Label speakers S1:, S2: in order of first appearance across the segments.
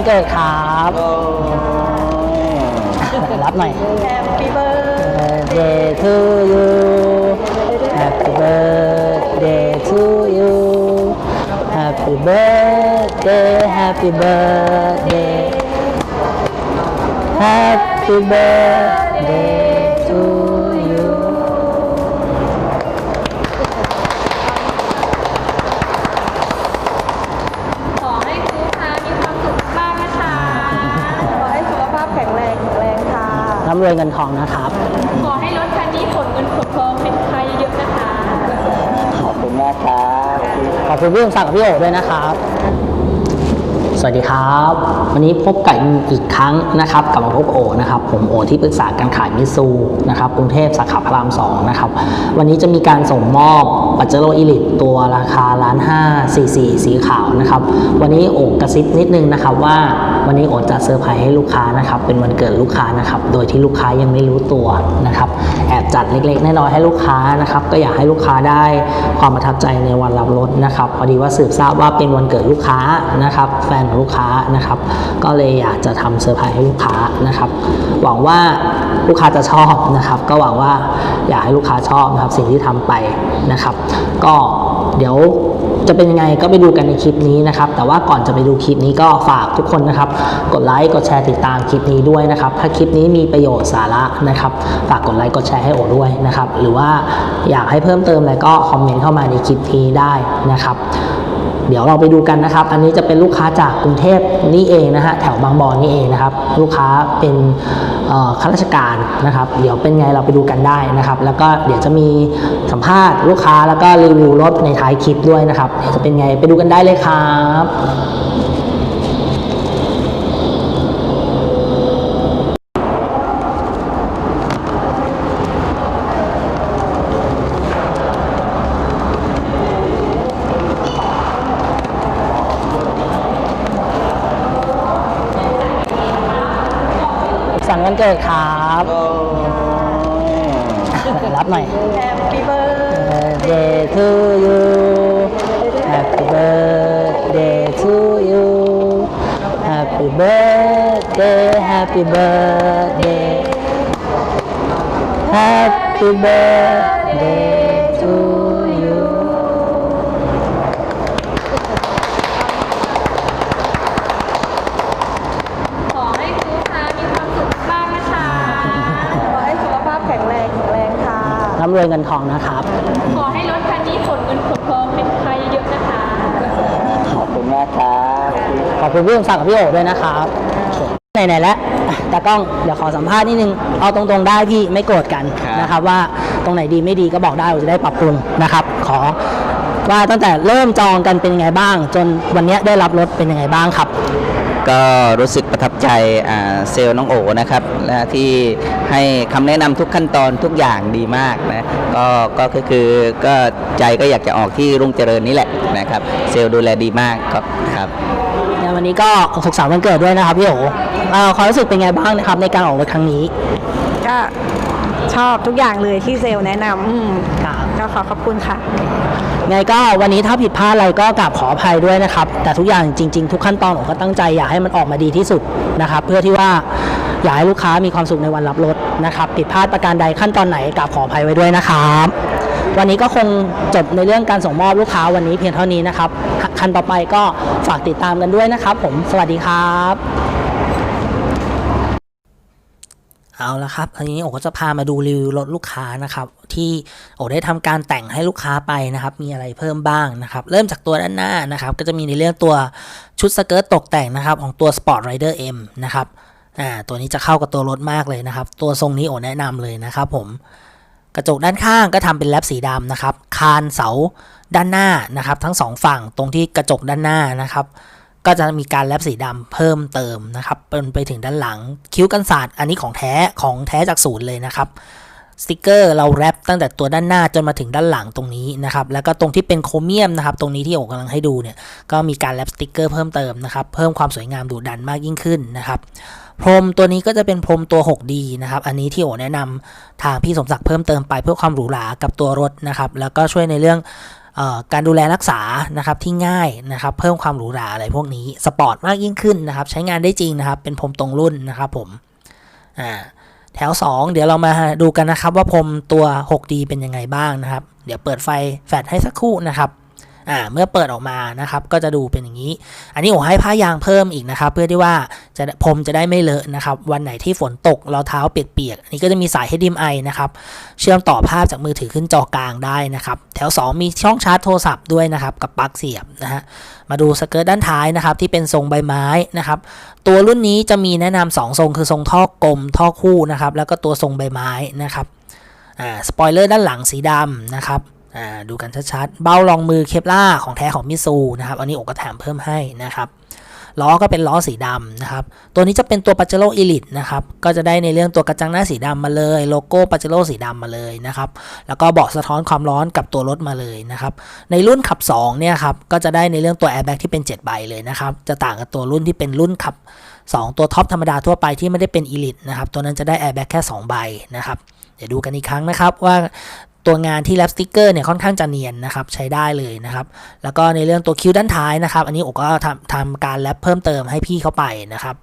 S1: สันต์วันเกิดครับรับหน่อย
S2: Happy birthday
S1: birthday to you Happy birthday to you Happy birthday Happy birthday Happy birthday to you
S3: ร่ำ
S1: รวยเงินทองนะครับ
S3: ขอให้รถคันนี้ขนเงินขนทองเป็นใครเยอะๆนะคะ
S4: ขอบคุณมากครับ
S1: ขอบคุณพี่สมศักดิ์กับพี่โอด้วยนะครับ สวัสดีครับ วันนี้พบกับอีกครั้งนะครับกลับมาพบกับโอนะครับผมโอที่ปรึกษาการขายมิซูนะครับกรุงเทพสาขาพระรามสองนะครับวันนี้จะมีการส่งมอบปัจเจโรอิลิตตัวราคาล้านห้าสี่สี่สีขาวนะครับวันนี้โอกระซิบนิดนึงนะครับว่าวันนี้โอจะเซอร์ไพรส์ให้ลูกค้านะครับเป็นวันเกิดลูกค้านะครับโดยที่ลูกค้ายังไม่รู้ตัวนะครับแอบจัดเล็กๆน้อยๆให้ลูกค้านะครับก็อยากให้ลูกค้าได้ความประทับใจในวันรับรถนะครับพอดีว่าสืบทราบว่าเป็นวันเกิดลูกค้านะครับแฟนของลูกค้านะครับ ก็เลยอยากจะทำเซอร์ไพรส์ให้ลูกค้านะครับ หวังว่าลูกค้าจะชอบนะครับ ก็หวังว่าอยากให้ลูกค้าชอบนะครับสิ่งที่ทำไปนะครับ ก็เดี๋ยวจะเป็นยังไงก็ไปดูกันในคลิปนี้นะครับ แต่ว่าก่อนจะไปดูคลิปนี้ก็ฝากทุกคนนะครับ กดไลค์กดแชร์ติดตามคลิปนี้ด้วยนะครับ ถ้าคลิปนี้มีประโยชน์สาระนะครับ ฝากกดไลค์กดแชร์ให้โอด้วยนะครับ หรือว่าอยากให้เพิ่มเติมอะไรก็คอมเมนต์เข้ามาในคลิปนี้ได้นะครับ เดี๋ยวเราไปดูกันนะครับ อันนี้จะเป็นลูกค้าจากกรุงเทพนี่เองนะฮะแถวบางบอนนี่เองนะครับ ลูกค้าเป็นข้าราชการนะครับ เดี๋ยวเป็นไงเราไปดูกันได้นะครับ แล้วก็เดี๋ยวจะมีสัมภาษณ์ลูกค้าแล้วก็รีวิวรถในท้ายคลิปด้วยนะครับจะเป็นไงไปดูกันได้เลยครับ สั่งวันเกิดครับ รับหน่อย
S2: Happy birthday
S1: birthday to you Happy birthday to you Happy birthday Happy birthday Happy birthday to ร่ำรวยเงินทองนะครับ
S3: ขอให้รถคันนี้ขนเงินขนทองเป็นใครเยอะๆนะคะ
S4: ขอบคุณมากครับ
S1: ขอบคุณพี่สมศักดิ์กับพี่โอด้วยนะครับไหนๆแล้วอะตากล้องเดี๋ยวขอสัมภาษณ์นิดนึง เอาตรงๆได้พี่ไม่โกรธกัน
S4: ครับ
S1: นะครับ ว่าตรงไหนดีไม่ดีก็บอกได้เราจะได้ปรับปรุงนะครับ ขอว่าตั้งแต่เริ่มจองกันเป็นยังไงบ้าง จนวันเนี้ยได้รับรถเป็นยังไงบ้างครับ
S4: ก็รู้สึกประทับใจอ่าเซลล์น้องโอนะครับนะที่ให้คำแนะนำทุกขั้นตอนทุกอย่างดีมากนะก็ก็คือคือก็ใจก็อยากจะออกที่รุ่งเจริญนี่แหละนะครับเซลล์ดูแลดีมากครับครับ
S1: ในวันนี้ก็สุขสันต์วันเกิดด้วยนะครับพี่โอเอ่อความรู้สึกเป็นไงบ้างนะครับในการออกรถครั้งนี้
S2: ก็ชอบทุกอย่างเลยที่เซลล์แนะนำอืม
S1: ครับ
S2: ก็ขอขอบคุณค่ะ
S1: ไงก็วันนี้ถ้าผิดพลาดอะไรก็กราบขออภัยด้วยนะครับ แต่ทุกอย่างจริง ๆ ทุกขั้นตอนผมก็ตั้งใจอยากให้มันออกมาดีที่สุดนะครับ เพื่อที่ว่าอยากให้ลูกค้ามีความสุขในวันรับรถนะครับ ผิดพลาดประการใดขั้นตอนไหนกราบขออภัยไว้ด้วยนะครับ วันนี้ก็คงจบในเรื่องการส่งมอบลูกค้าวันนี้เพียงเท่านี้นะครับ คันต่อไปก็ฝากติดตามกันด้วยนะครับ ผม สวัสดีครับ เอาละครับทีนี้โอก็จะพามาดูรีวิวรถลูกค้านะครับ ที่โอได้ทำการแต่งให้ลูกค้าไปนะครับ มีอะไรเพิ่มบ้างนะครับ เริ่มจากตัวด้านหน้านะครับ ก็จะมีในเรื่องตัวชุดสเกิร์ตตกแต่งนะครับ ของตัว Sport Rider M นะครับอ่าตัวนี้จะเข้ากับตัวรถมากเลยนะครับ ตัวทรงนี้โอแนะนำเลยนะครับ ผมกระจกด้านข้างก็ทำเป็นแลปสีดำนะครับ คานเสาด้านหน้านะครับ ทั้งสองฝั่งตรงที่กระจกด้านหน้านะครับ ก็จะมีการแลปสีดำเพิ่มเติมนะครับเป็นไปถึงด้านหลังคิ้วกันศาสตร์อันนี้ของแท้ของแท้จากศูนย์เลยนะครับสติกเกอร์เราแรปตั้งแต่ตัวด้านหน้าจนมาถึงด้านหลังตรงนี้นะครับ แล้วก็ตรงที่เป็นโครเมียมนะครับ ตรงนี้ที่โอกำลังให้ดูเนี่ย ก็มีการแรปสติกเกอร์เพิ่มเติมนะครับ เพิ่มความสวยงามดูดันมากยิ่งขึ้นนะครับ พรมตัวนี้ก็จะเป็นพรมตัว 6D นะครับ อันนี้ที่โอแนะนำทางพี่สมศักดิ์เพิ่มเติมไปเพื่อความหรูหรากับตัวรถนะครับ แล้วก็ช่วยในเรื่อง การดูแลรักษานะครับที่ง่ายนะครับเพิ่มความหรูหราอะไรพวกนี้สปอร์ตมากยิ่งขึ้นนะครับใช้งานได้จริงนะครับเป็นพรมตรงรุ่นนะครับผมแถว 2 เดี๋ยวเรามาดูกันนะครับว่าพรมตัว 6D เป็นยังไงบ้างนะครับ เดี๋ยวเปิดไฟแฟลชให้สักครู่นะครับ อ่าเมื่อเปิดออกมานะครับก็จะดูเป็นอย่างนี้ อันนี้ผมให้ผ้ายางเพิ่มอีกนะครับ เพื่อที่ว่าจะพรมจะได้ไม่เลอะนะครับ วันไหนที่ฝนตกเราเท้าเปียกๆอันนี้ก็จะมีสาย HDMI นะครับ เชื่อมต่อภาพจากมือถือขึ้นจอกลางได้นะครับ แถว 2 มีช่องชาร์จโทรศัพท์ด้วยนะครับ กับปลั๊กเสียบนะฮะมาดูสเกิร์ตด้านท้ายนะครับ ที่เป็นทรงใบไม้นะครับ ตัวรุ่นนี้จะมีแนะนำสองทรงคือทรงท่อกลมท่อคู่นะครับ แล้วก็ตัวทรงใบไม้นะครับอ่าสปอยเลอร์ด้านหลังสีดำนะครับ ดูกันชัดๆ เบ้ารองมือเคปล่าของแท้ของมิซูนะครับ อันนี้อกก็แถมเพิ่มให้นะครับ ล้อก็เป็นล้อสีดำนะครับ ตัวนี้จะเป็นตัว p a j e r o Elite นะครับ ก็จะได้ในเรื่องตัวกระจังหน้าสีดำมาเลย โลโก้ p a j e r o สีดำมาเลยนะครับ แล้วก็เบาะสะท้อนความร้อนกับตัวรถมาเลยนะครับ ในรุ่นขับ2เนี่ยครับ ก็จะได้ในเรื่องตัว airbag ที่เป็น7ใบเลยนะครับ จะต่างกับตัวรุ่นที่เป็นรุ่นขับ 2 ตัวท็อปธรรมดาทั่วไปที่ไม่ได้เป็น Elite นะครับ ตัวนั้นจะได้ airbag แค่2ใบนะครับเดี๋ยวดูกันอีกครั้งนะครับว่า ตัวงานที่แรปสติกเกอร์เนี่ยค่อนข้างจะเนียนนะครับใช้ได้เลยนะครับ แล้วก็ในเรื่องตัวคิ้วด้านท้ายนะครับ อันนี้โอก็ทำทำการแรปเพิ่มเติมให้พี่เข้าไปนะครับ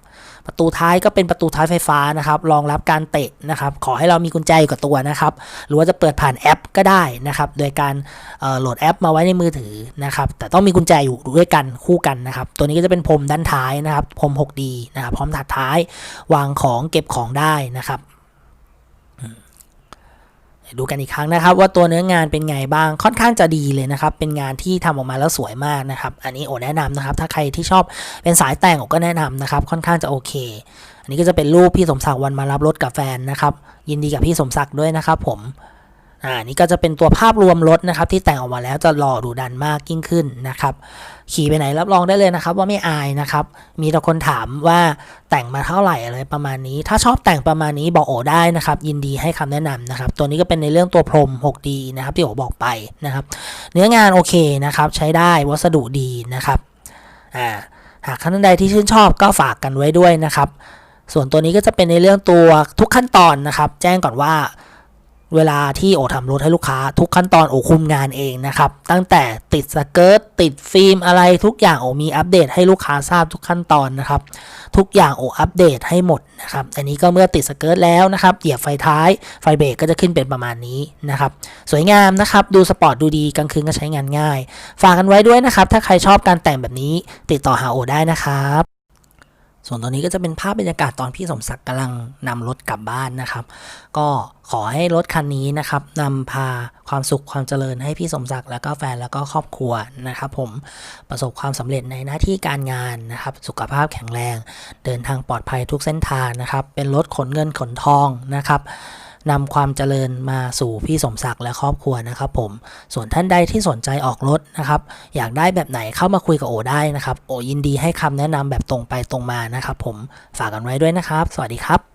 S1: ประตูท้ายก็เป็นประตูท้ายไฟฟ้านะครับรองรับการเตะนะครับ ขอให้เรามีกุญแจอยู่กับตัวนะครับ หรือว่าจะเปิดผ่านแอปก็ได้นะครับ โดยการโหลดแอปมาไว้ในมือถือนะครับ แต่ต้องมีกุญแจอยู่ด้วยกันคู่กันนะครับ ตัวนี้ก็จะเป็นพรมด้านท้ายนะครับพรม 6D นะครับพร้อมถัดท้ายวางของเก็บของได้นะครับ ดูกันอีกครั้งนะครับ ว่าตัวเนื้องานเป็นไงบ้างค่อนข้างจะดีเลยนะครับ เป็นงานที่ทำออกมาแล้วสวยมากนะครับ อันนี้โอแนะนำนะครับ ถ้าใครที่ชอบเป็นสายแต่งโอก็แนะนำนะครับ ค่อนข้างจะโอเค อันนี้ก็จะเป็นรูปพี่สมศักดิ์วันมารับรถกับแฟนนะครับ ยินดีกับพี่สมศักดิ์ด้วยนะครับ ผม อ่านี่ก็จะเป็นตัวภาพรวมรถนะครับที่แต่งออกมาแล้วจะหล่อดูดันมากยิ่งขึ้นนะครับขี่ไปไหนรับรองได้เลยนะครับว่าไม่อายนะครับ มีแต่คนถามว่าแต่งมาเท่าไหร่อะไรประมาณนี้ ถ้าชอบแต่งประมาณนี้บอกโอได้นะครับ ยินดีให้คำแนะนำนะครับ ตัวนี้ก็เป็นในเรื่องตัวพรม 6D นะครับที่โอบอกไปนะครับ เนื้องานโอเคนะครับใช้ได้วัสดุดีนะครับอ่าหากท่านใดที่ชื่นชอบก็ฝากกันไว้ด้วยนะครับ ส่วนตัวนี้ก็จะเป็นในเรื่องตัวทุกขั้นตอนนะครับ แจ้งก่อนว่า เวลาที่โอทำรถให้ลูกค้า ทุกขั้นตอนโอคุมงานเองนะครับ ตั้งแต่ติดสเกิร์ตติดฟิล์มอะไรทุกอย่างโอมีอัปเดตให้ลูกค้าทราบทุกขั้นตอนนะครับ ทุกอย่างโออัปเดตให้หมดนะครับ อันนี้ก็เมื่อติดสเกิร์ตแล้วนะครับ เหยียบไฟท้ายไฟเบรกก็จะขึ้นเป็นประมาณนี้นะครับ สวยงามนะครับ ดูสปอร์ตดูดีกลางคืนก็ใช้งานง่าย ฝากกันไว้ด้วยนะครับ ถ้าใครชอบการแต่งแบบนี้ ติดต่อหาโอได้นะครับ ส่วนตอนนี้ก็จะเป็นภาพบรรยากาศตอนพี่สมศักดิ์กำลังนำรถกลับบ้านนะครับ ก็ขอให้รถคันนี้นะครับนำพาความสุขความเจริญให้พี่สมศักดิ์แล้วก็แฟนแล้วก็ครอบครัวนะครับผมประสบความสำเร็จในหน้าที่การงานนะครับ สุขภาพแข็งแรง เดินทางปลอดภัยทุกเส้นทางนะครับ เป็นรถขนเงินขนทองนะครับ นำความเจริญมาสู่พี่สมศักดิ์และครอบครัวนะครับผม ส่วนท่านใดที่สนใจออกรถนะครับ อยากได้แบบไหนเข้ามาคุยกับโอได้นะครับ โอยินดีให้คำแนะนำแบบตรงไปตรงมานะครับผม ฝากกันไว้ด้วยนะครับ สวัสดีครับ